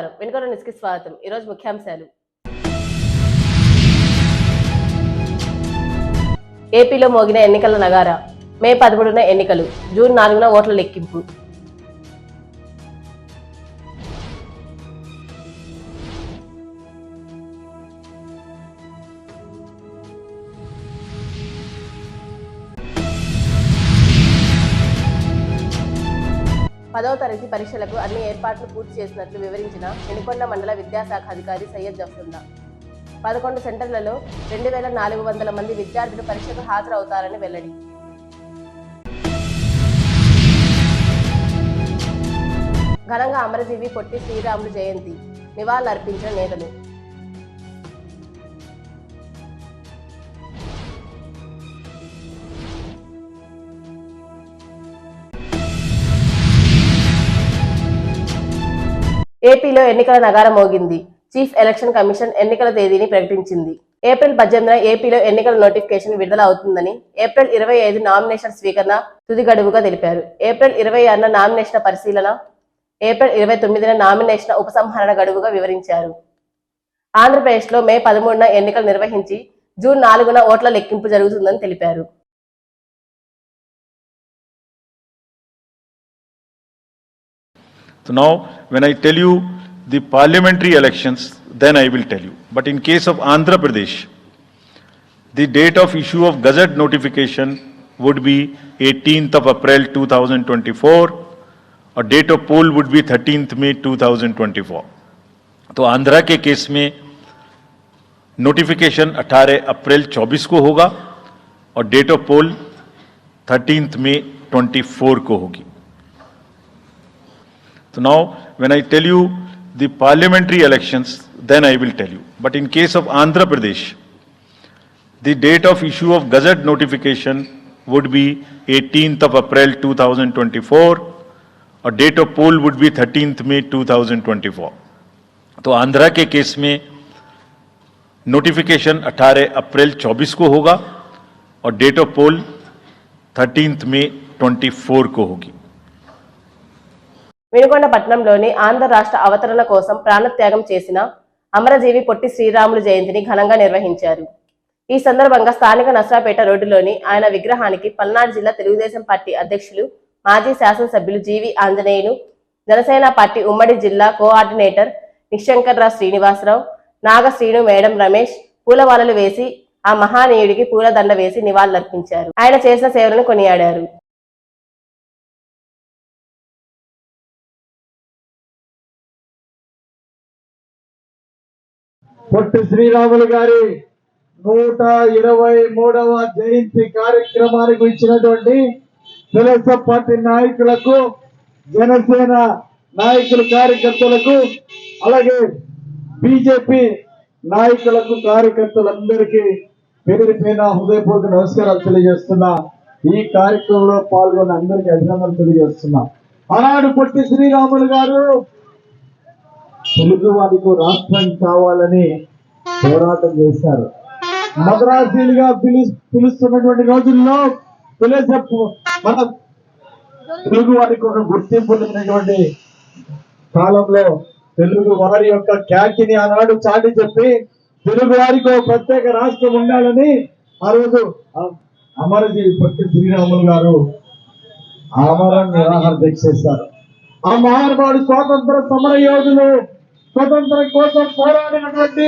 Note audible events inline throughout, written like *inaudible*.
నమస్కారం. వెనుకొండ న్యూస్కి స్వాగతం. ఈరోజు ముఖ్యాంశాలు. ఏపీలో మోగిన ఎన్నికల నగారా. మే పదమూడున ఎన్నికలు. జూన్ నాలుగున ఓట్ల లెక్కింపు. తరగతి పరీక్షలకు అన్ని ఏర్పాట్లు పూర్తి చేసినట్లు వివరించిన ఎనుకొండ మండల విద్యాశాఖ అధికారి సయ్యద్ జఫరుల్లా. పదకొండు సెంటర్లలో రెండు వేల నాలుగు వందల మంది విద్యార్థులు పరీక్షకు హాజరవుతారని వెల్లడి. ఘనంగా అమరజీవి పొట్టి శ్రీరాములు జయంతి నివాళులర్పించిన నేతలు. ఏపీలో ఎన్నికల నగారం మోగింది. చీఫ్ ఎలక్షన్ కమిషన్ ఎన్నికల తేదీని ప్రకటించింది. ఏప్రిల్ పద్దెనిమిదిన ఏపీలో ఎన్నికల నోటిఫికేషన్ విడుదల అవుతుందని ఏప్రిల్ ఇరవై ఐదు నామినేషన్ స్వీకరణ తుది గడువుగా తెలిపారు. ఏప్రిల్ ఇరవై ఆరున నామినేషన్ పరిశీలన ఏప్రిల్ ఇరవై తొమ్మిదిన నామినేషన్ ఉపసంహరణ గడువుగా వివరించారు. ఆంధ్రప్రదేశ్లో మే పదమూడున ఎన్నికలు నిర్వహించి జూన్ నాలుగున ఓట్ల లెక్కింపు జరుగుతుందని తెలిపారు. So now, when I tell you the parliamentary elections, then I will tell you. But in case of Andhra Pradesh, the date of issue of gazette notification would be 18th of April 2024, और date of poll would be 13th May 2024. तो आंध्रा के case में notification 18 अप्रैल 24 को होगा और date of pole 13th May 24 को होगी So now, when I tell you the parliamentary elections, then I will tell you. But in case of Andhra Pradesh, the date of issue of gazette notification would be 18th of April 2024, और date of poll would be 13th May 2024. तो आंध्रा के case में notification 18 अप्रैल 24 को होगा और date of pole 13th May 24 को होगी వినుకొండ పట్టణంలోని ఆంధ్ర రాష్ట్ర అవతరణ కోసం ప్రాణత్యాగం చేసిన అమరజీవి పొట్టి శ్రీరాములు జయంతిని ఘనంగా నిర్వహించారు. ఈ సందర్భంగా స్థానిక నసరాపేట రోడ్డులోని ఆయన విగ్రహానికి పల్నాడు జిల్లా తెలుగుదేశం పార్టీ అధ్యక్షులు మాజీ శాసనసభ్యులు జీవి ఆంజనేయులు జనసేన పార్టీ ఉమ్మడి జిల్లా కోఆర్డినేటర్ నిశంకర్రావు శ్రీనివాసరావు నాగశ్రీను మేడం రమేష్ పూలవాలలు వేసి ఆ మహానీయుడికి పూలదండ వేసి నివాళులర్పించారు. ఆయన చేసిన సేవలను కొనియాడారు. పొట్టి శ్రీరాములు గారి నూట ఇరవై మూడవ జయంతి కార్యక్రమానికి ఇచ్చినటువంటి తెలుగుదేశం పార్టీ నాయకులకు జనసేన నాయకుల కార్యకర్తలకు అలాగే బీజేపీ నాయకులకు కార్యకర్తలందరికీ పేరు పైన హృదయపూర్వక నమస్కారాలు తెలియజేస్తున్నా. ఈ కార్యక్రమంలో పాల్గొన్న అందరికీ అభినందనలు తెలియజేస్తున్నా. ఆనాడు పొట్టి శ్రీరాములు గారు తెలుగు వారికి రాష్ట్రం కావాలని పోరాటం చేశారు. మద్రాసీలుగా పిలు పిలుస్తున్నటువంటి రోజుల్లో తెలుగు మన తెలుగు వారికి ఒక గుర్తింపు లేనటువంటి కాలంలో తెలుగు వారి యొక్క ఖ్యాతిని ఆనాడు చాటి చెప్పి తెలుగు వారికి ఒక ప్రత్యేక రాష్ట్రం ఉండాలని ఆ రోజు అమరజీవి పట్టి శ్రీరాములు గారు ఆమరణ నిరాహార దీక్ష చేశారు. ఆ మహానుభావుడు స్వాతంత్ర సమర యోధులు స్వతంత్రం కోసం పోరాడినటువంటి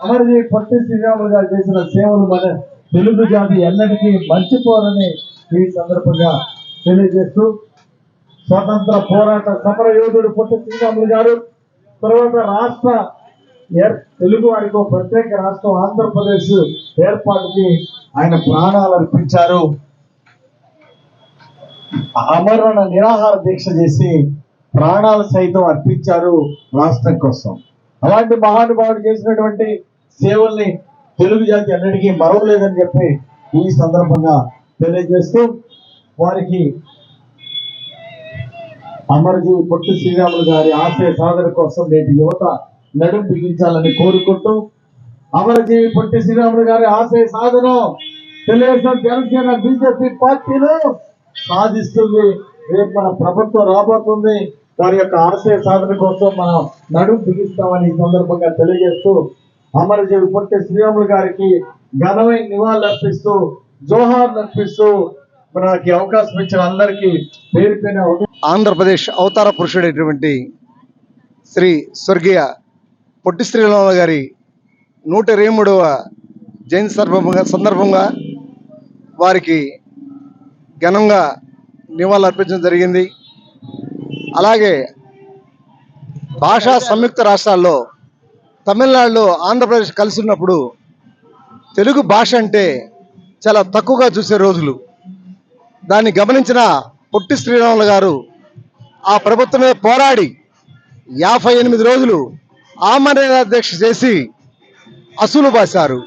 అమరజీవి పొట్టి శ్రీరాములు గారు చేసిన సేవలు మన తెలుగు జాతి ఎన్నటికీ మర్చిపోరని ఈ సందర్భంగా తెలియజేస్తూ స్వతంత్ర పోరాట సమర యోధుడు పొట్టి శ్రీరాములు గారు తర్వాత రాష్ట్ర తెలుగు వారికి ఒక ప్రత్యేక రాష్ట్రం ఆంధ్రప్రదేశ్ ఏర్పాటుకి ఆయన ప్రాణాలు అర్పించారు. ఆమరణ నిరాహార దీక్ష చేసి ప్రాణాలు సైతం అర్పించారు రాష్ట్రం కోసం. అలాంటి మహానుభావుడు చేసినటువంటి సేవల్ని తెలుగు జాతి అన్నిటికీ మరవలేదని చెప్పి ఈ సందర్భంగా తెలియజేస్తూ వారికి అమరజీవి పొట్టి శ్రీరాములు గారి ఆశయ సాధన కోసం నేటి యువత నడుం బిగించాలని కోరుకుంటూ అమరజీవి పొట్టి శ్రీరాములు గారి ఆశయ సాధన తెలుగుదేశం జనసేన బీజేపీ పార్టీలు సాధిస్తుంది. రేపు మన ప్రభుత్వం రాబోతుంది. వారి యొక్క ఆశయ సాధన కోసం మనం నడుము బిగిస్తామని ఈ సందర్భంగా తెలియజేస్తూ అమరజీవి పొట్టి శ్రీరాములు గారికి ఘనమైన నివాళులు అర్పిస్తూ జోహార్ అర్పిస్తూ మనకి అవకాశం ఇచ్చిన అందరికీ పేరుపైన ఆంధ్రప్రదేశ్ అవతార పురుషుడైనటువంటి శ్రీ స్వర్గీయ పొట్టి శ్రీరాములు గారి నూట ఇరవై మూడవ జయంతి సందర్భంగా సందర్భంగా వారికి ఘనంగా నివాళులు అర్పించడం జరిగింది. అలాగే భాషా సంయుక్త రాష్ట్రాల్లో తమిళనాడులో ఆంధ్రప్రదేశ్ కలిసి ఉన్నప్పుడు తెలుగు భాష అంటే చాలా తక్కువగా చూసే రోజులు. దాన్ని గమనించిన పొట్టి శ్రీరాములు గారు ఆ ప్రభుత్వమే పోరాడి యాభై ఎనిమిది రోజులు ఆమరణ దీక్ష చేసి అసూలు బాశారు.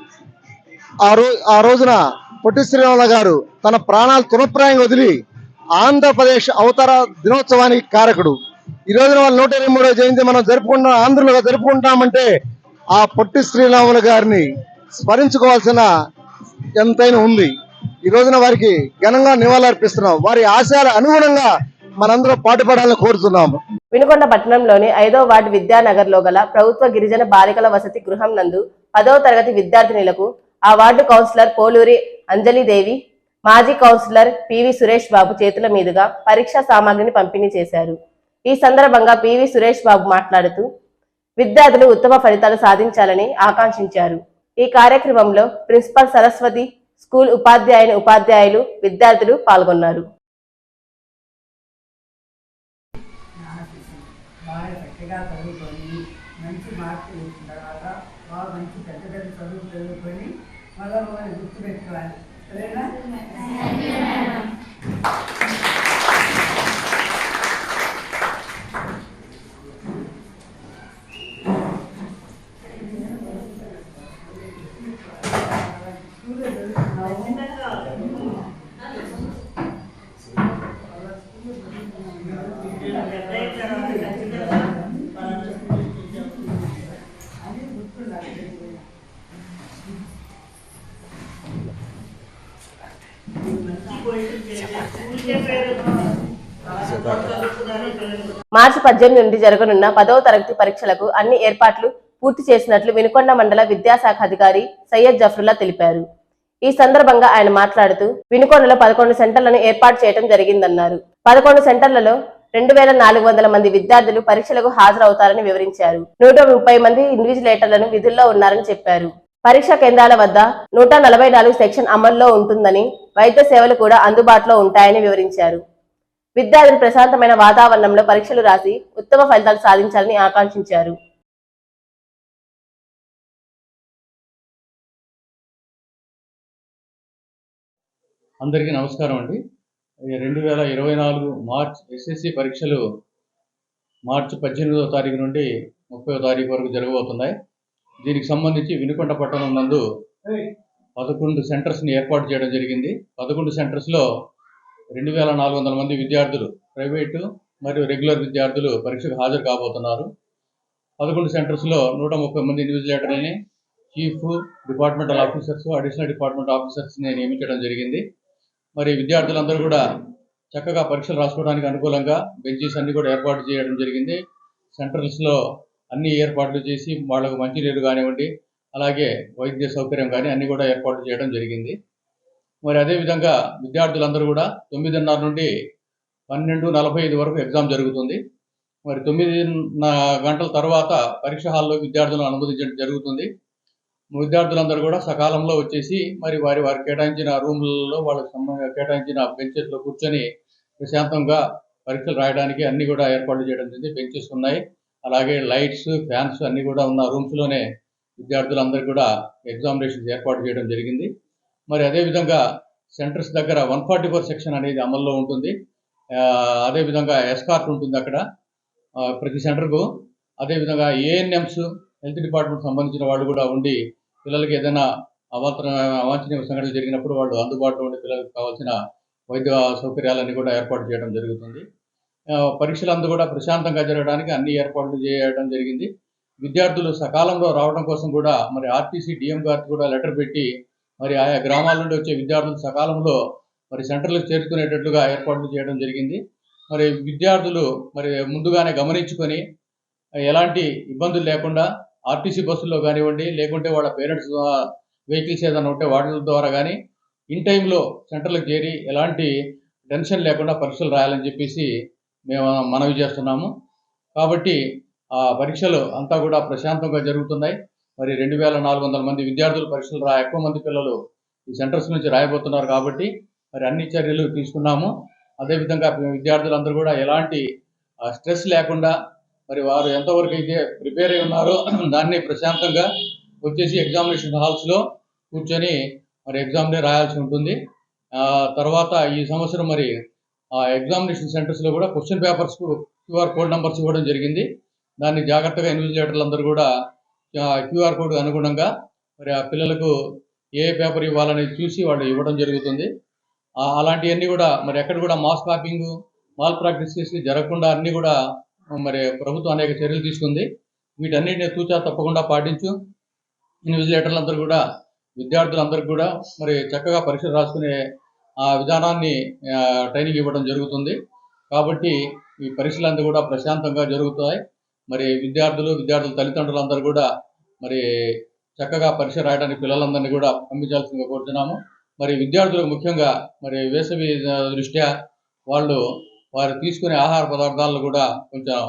ఆ రో ఆ రోజున పొట్టి శ్రీరాములు గారు తన ప్రాణాలు తునప్రాయంగా వదిలి ఆంధ్రప్రదేశ్ అవతార దినోత్సవానికి కారకుడు. ఈ రోజున వాళ్ళ నూట ఇరవై మూడో జయంతి మనం జరుపుకుంటున్నాం ఆంధ్రలో జరుపుకుంటామంటే ఆ పొట్టి శ్రీరాములు గారిని స్మరించుకోవాల్సిన ఎంతైనా ఉంది. ఈ రోజున వారికి ఘనంగా నివాళులర్పిస్తున్నాం. వారి ఆశయాల అనుగుణంగా మనందరం పాటుపడాలని కోరుతున్నాము. వినుకొండ పట్టణంలోని ఐదో వార్డు విద్యానగర్లో గల ప్రభుత్వ గిరిజన బాలికల వసతి గృహం నందు పదవ తరగతి విద్యార్థినులకు ఆ వార్డు కౌన్సిలర్ పోలూరి అంజలిదేవి మాజీ కౌన్సిలర్ పివి సురేష్ బాబు చేతుల మీదుగా పరీక్షా సామాగ్రిని పంపిణీ చేశారు. ఈ సందర్భంగా పివి సురేష్ బాబు మాట్లాడుతూ విద్యార్థులు ఉత్తమ ఫలితాలు సాధించాలని ఆకాంక్షించారు. ఈ కార్యక్రమంలో ప్రిన్సిపల్ సరస్వతి స్కూల్ ఉపాధ్యాయుని ఉపాధ్యాయులు విద్యార్థులు పాల్గొన్నారు. మంచి మార్కులు వచ్చిన తర్వాత బాగా మంచి పెద్ద పెద్ద చదువులు చదువుకొని మళ్ళీ మమ్మల్ని గుర్తుపెట్టుకోవాలి. ¿Verdad? మార్చి పద్దెనిమిది నుండి జరగనున్న పదవ తరగతి పరీక్షలకు అన్ని ఏర్పాట్లు పూర్తి చేసినట్లు వినుకొండ మండల విద్యాశాఖ అధికారి సయ్యద్ జఫరుల్లా తెలిపారు. ఈ సందర్భంగా ఆయన మాట్లాడుతూ వినుకొండలో పదకొండు సెంటర్లను ఏర్పాటు చేయడం జరిగిందన్నారు. పదకొండు సెంటర్లలో రెండు వేల నాలుగు వందల మంది విద్యార్థులు పరీక్షలకు హాజరవుతారని వివరించారు. నూట ముప్పై మంది ఇన్విజిలేటర్లను విధుల్లో ఉన్నారని చెప్పారు. పరీక్షా కేంద్రాల వద్ద నూట నలభై నాలుగు సెక్షన్ అమల్లో ఉంటుందని వైద్య సేవలు కూడా అందుబాటులో ఉంటాయని వివరించారు. విద్యార్థులు ప్రశాంతమైన వాతావరణంలో పరీక్షలు రాసి ఉత్తమ ఫలితాలు సాధించాలని ఆకాంక్షించారు. అందరికీ నమస్కారం అండి. ఈ రెండు వేల ఇరవై నాలుగు మార్చ్ ఎస్ఎస్సి పరీక్షలు మార్చి పద్దెనిమిదవ తారీఖు నుండి ముప్పై తారీఖు వరకు జరగబోతున్నాయి. దీనికి సంబంధించి వినుకొండ పట్టణం నందు పదకొండు సెంటర్స్ని ఏర్పాటు చేయడం జరిగింది. పదకొండు సెంటర్స్లో రెండు వేల నాలుగు వందల మంది విద్యార్థులు ప్రైవేటు మరియు రెగ్యులర్ విద్యార్థులు పరీక్షకు హాజరు కాబోతున్నారు. పదకొండు సెంటర్స్లో నూట ముప్పై మంది ఇన్విజిలేటర్లని chief departmental officers additional department ఆఫీసర్స్ని నియమించడం జరిగింది. మరి విద్యార్థులందరూ కూడా చక్కగా పరీక్షలు రాసుకోవడానికి అనుకూలంగా బెంచెస్ అన్ని కూడా ఏర్పాటు చేయడం జరిగింది. సెంటర్స్లో అన్ని ఏర్పాట్లు చేసి వాళ్ళకు మంచినీరు కానివ్వండి అలాగే వైద్య సౌకర్యం కానీ అన్ని కూడా ఏర్పాటు చేయడం జరిగింది. మరి అదేవిధంగా విద్యార్థులందరూ కూడా తొమ్మిదిన్నర నుండి పన్నెండు నలభై ఐదు వరకు ఎగ్జామ్ జరుగుతుంది. మరి తొమ్మిది గంటల తర్వాత పరీక్ష హాల్లో విద్యార్థులను అనుమతించడం జరుగుతుంది. విద్యార్థులందరూ కూడా సకాలంలో వచ్చేసి మరి వారి వారి కేటాయించిన రూములలో వాళ్ళకి సంబంధ కేటాయించిన బెంచెస్లో కూర్చొని ప్రశాంతంగా పరీక్షలు రాయడానికి అన్ని కూడా ఏర్పాట్లు చేయడం జరిగింది. బెంచెస్ ఉన్నాయి. అలాగే లైట్స్ ఫ్యాన్స్ అన్ని కూడా ఉన్న రూమ్స్లోనే విద్యార్థులందరూ కూడా ఎగ్జామినేషన్స్ ఏర్పాటు చేయడం జరిగింది. మరి అదేవిధంగా సెంటర్స్ దగ్గర వన్ ఫార్టీ ఫోర్ సెక్షన్ అనేది అమల్లో ఉంటుంది. అదేవిధంగా ఎస్కార్ట్ ఉంటుంది అక్కడ ప్రతి సెంటర్కు. అదేవిధంగా ఏఎన్ఎంస్ హెల్త్ డిపార్ట్మెంట్ సంబంధించిన వాళ్ళు కూడా ఉండి పిల్లలకి ఏదైనా అవాంతర అవాంఛనీయ సంఘటనలు జరిగినప్పుడు వాళ్ళు అందుబాటులో ఉండి పిల్లలకు కావాల్సిన వైద్య సౌకర్యాలన్నీ కూడా ఏర్పాటు చేయడం జరుగుతుంది. పరీక్షలందు కూడా ప్రశాంతంగా జరగడానికి అన్ని ఏర్పాట్లు చేయడం జరిగింది. విద్యార్థులు సకాలంలో రావడం కోసం కూడా మరి ఆర్టీసీ డిఎం గారికి కూడా లెటర్ పెట్టి మరి ఆయా గ్రామాల నుండి వచ్చే విద్యార్థులు సకాలంలో మరి సెంటర్లకు చేరుకునేటట్లుగా ఏర్పాట్లు చేయడం జరిగింది. మరి విద్యార్థులు మరి ముందుగానే గమనించుకొని ఎలాంటి ఇబ్బందులు లేకుండా ఆర్టీసీ బస్సుల్లో కానివ్వండి లేకుంటే వాళ్ళ పేరెంట్స్ వెహికల్స్ ఏదైనా ఉంటే వాటి ద్వారా కానీ ఇన్ టైంలో సెంటర్లకు చేరి ఎలాంటి టెన్షన్ లేకుండా పరీక్షలు రాయాలని చెప్పేసి మేము మనవి చేస్తున్నాము. కాబట్టి ఆ పరీక్షలు అంతా కూడా ప్రశాంతంగా జరుగుతున్నాయి. మరి రెండు వేల నాలుగు వందల మంది విద్యార్థులు పరీక్షలు రా ఎక్కువ మంది పిల్లలు ఈ సెంటర్స్ నుంచి రాయబోతున్నారు కాబట్టి మరి అన్ని చర్యలు తీసుకున్నాము. అదేవిధంగా విద్యార్థులందరూ కూడా ఎలాంటి స్ట్రెస్ లేకుండా మరి వారు ఎంతవరకు అయితే ప్రిపేర్ అయి ఉన్నారో *clears throat* దాన్ని ప్రశాంతంగా వచ్చేసి ఎగ్జామినేషన్ హాల్స్లో కూర్చొని మరి ఎగ్జామ్నే రాయాల్సి ఉంటుంది. తర్వాత ఈ సంవత్సరం మరి ఆ ఎగ్జామినేషన్ సెంటర్స్లో కూడా question papers QR code numbers ఇవ్వడం జరిగింది. దాన్ని జాగ్రత్తగా ఇన్విజిలేటర్లు అందరూ కూడా క్యూఆర్ కోడ్ అనుగుణంగా మరి ఆ పిల్లలకు ఏ పేపర్ ఇవ్వాలని చూసి వాళ్ళు ఇవ్వడం జరుగుతుంది. అలాంటివన్నీ కూడా మరి ఎక్కడ కూడా మాస్ కాపింగ్ మాల్ ప్రాక్టీస్ చేసి జరగకుండా అన్నీ కూడా మరి ప్రభుత్వం అనేక చర్యలు తీసుకుంది. వీటన్నిటిని తూచా తప్పకుండా పాటించు. ఇన్విజిలేటర్లు అందరూ కూడా విద్యార్థులందరికీ కూడా మరి చక్కగా పరీక్షలు రాసుకునే ఆ విధానాన్ని ట్రైనింగ్ ఇవ్వడం జరుగుతుంది. కాబట్టి ఈ పరీక్షలంతా కూడా ప్రశాంతంగా జరుగుతాయి. మరి విద్యార్థులు విద్యార్థుల తల్లిదండ్రులందరూ కూడా మరి చక్కగా పరీక్ష రాయడానికి పిల్లలందరినీ కూడా పంపించాల్సిందిగా కోరుతున్నాము మరి విద్యార్థులకు ముఖ్యంగా మరి వేసవి దృష్ట్యా వాళ్ళు వారు తీసుకునే ఆహార పదార్థాలను కూడా కొంచెం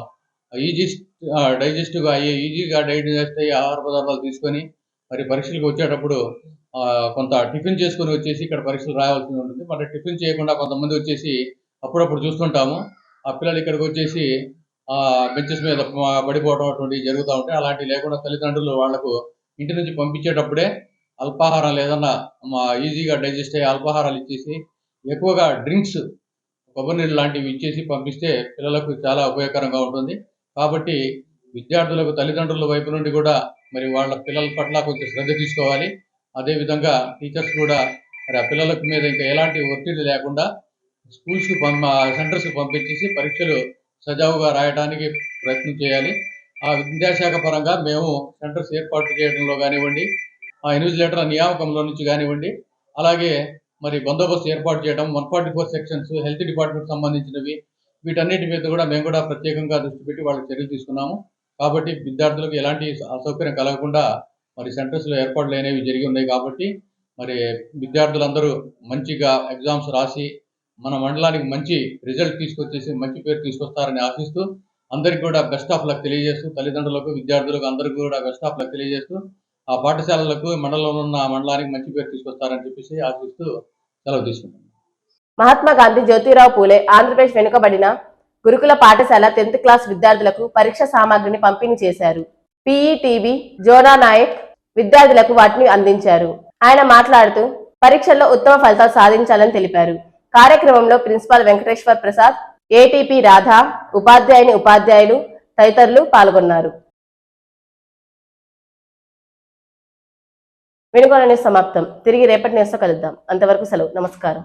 ఈజీ డైజెస్ట్గా అయ్యే ఈజీగా డైజెస్ట్ అయ్యే ఆహార పదార్థాలు తీసుకొని మరి పరీక్షలకు వచ్చేటప్పుడు కొంత టిఫిన్ చేసుకొని వచ్చేసి ఇక్కడ పరీక్షలు రాయాల్సి ఉంటుంది. మరి టిఫిన్ చేయకుండా కొంతమంది వచ్చేసి అప్పుడప్పుడు చూస్తుంటాము. ఆ పిల్లలు ఇక్కడికి వచ్చేసి బెంచెస్ మీద పడిపోవడం అటువంటివి జరుగుతూ ఉంటాయి అలాంటివి లేకుండా తల్లిదండ్రులు వాళ్ళకు ఇంటి నుంచి పంపించేటప్పుడే అల్పాహారాలు ఏదన్నా మా ఈజీగా డైజెస్ట్ అయ్యే అల్పాహారాలు ఇచ్చేసి ఎక్కువగా డ్రింక్స్ కొబ్బరి నీళ్ళు లాంటివి ఇచ్చేసి పంపిస్తే పిల్లలకు చాలా ఉపయోగకరంగా ఉంటుంది. కాబట్టి విద్యార్థులకు తల్లిదండ్రుల వైపు నుండి కూడా మరి వాళ్ళ పిల్లల పట్ల కొంచెం శ్రద్ధ తీసుకోవాలి. అదేవిధంగా టీచర్స్ కూడా మరి ఆ పిల్లలకు మీద ఇంకా ఎలాంటి ఒత్తిడి లేకుండా స్కూల్స్కి పంప సెంటర్స్కి పంపించేసి పరీక్షలు సజావుగా రాయడానికి ప్రయత్నం చేయాలి. ఆ విద్యాశాఖ పరంగా మేము సెంటర్స్ ఏర్పాటు చేయడంలో కానివ్వండి ఆ ఇన్విజిలేటర్ నియామకంలో నుంచి కానివ్వండి అలాగే మరి బందోబస్తు ఏర్పాటు చేయడం one forty four sections health department సంబంధించినవి వీటన్నిటి మీద కూడా మేము కూడా ప్రత్యేకంగా దృష్టి పెట్టి వాళ్ళకి చర్యలు తీసుకున్నాము. కాబట్టి విద్యార్థులకు ఎలాంటి అసౌకర్యం కలగకుండా మరి సెంటర్స్లో ఏర్పాట్లు అనేవి జరిగి ఉన్నాయి కాబట్టి మరి విద్యార్థులందరూ మంచిగా ఎగ్జామ్స్ రాసి మన మండలానికి మంచి రిజల్ట్ తీసుకొచ్చేసి మంచి పేరు తీసుకొస్తారని ఆశిస్తూ అందరికీ కూడా బెస్ట్ ఆఫ్ లక్ తెలియజేస్తూ తల్లిదండ్రులకు విద్యార్థులకు అందరికీ కూడా బెస్ట్ ఆఫ్ లక్ తెలియజేస్తూ ఆ పాఠశాలలకు మండలంలో ఉన్న మండలానికి మంచి పేరు తీసుకొస్తారని చెప్పేసి ఆశిస్తూ సెలవు తీసుకుంటాను మహాత్మా గాంధీ జ్యోతిరావు పూలే ఆంధ్రప్రదేశ్ వెనుకబడిన గురుకుల పాఠశాల టెన్త్ క్లాస్ విద్యార్థులకు పరీక్ష సామాగ్రిని పంపిణీ చేశారు. పిఈటివి జోనా నాయక్ విద్యార్థులకు వాటిని అందించారు. ఆయన మాట్లాడుతూ పరీక్షల్లో ఉత్తమ ఫలితాలు సాధించాలని తెలిపారు. కార్యక్రమంలో ప్రిన్సిపాల్ వెంకటేశ్వర్ ప్రసాద్ ఏటీపీ రాధా ఉపాధ్యాయుని ఉపాధ్యాయులు తదితరులు పాల్గొన్నారు. వినుగోల న్యూస్ సమాప్తం. తిరిగి రేపటి న్యూస్తో కలుద్దాం. అంతవరకు సెలవు. నమస్కారం.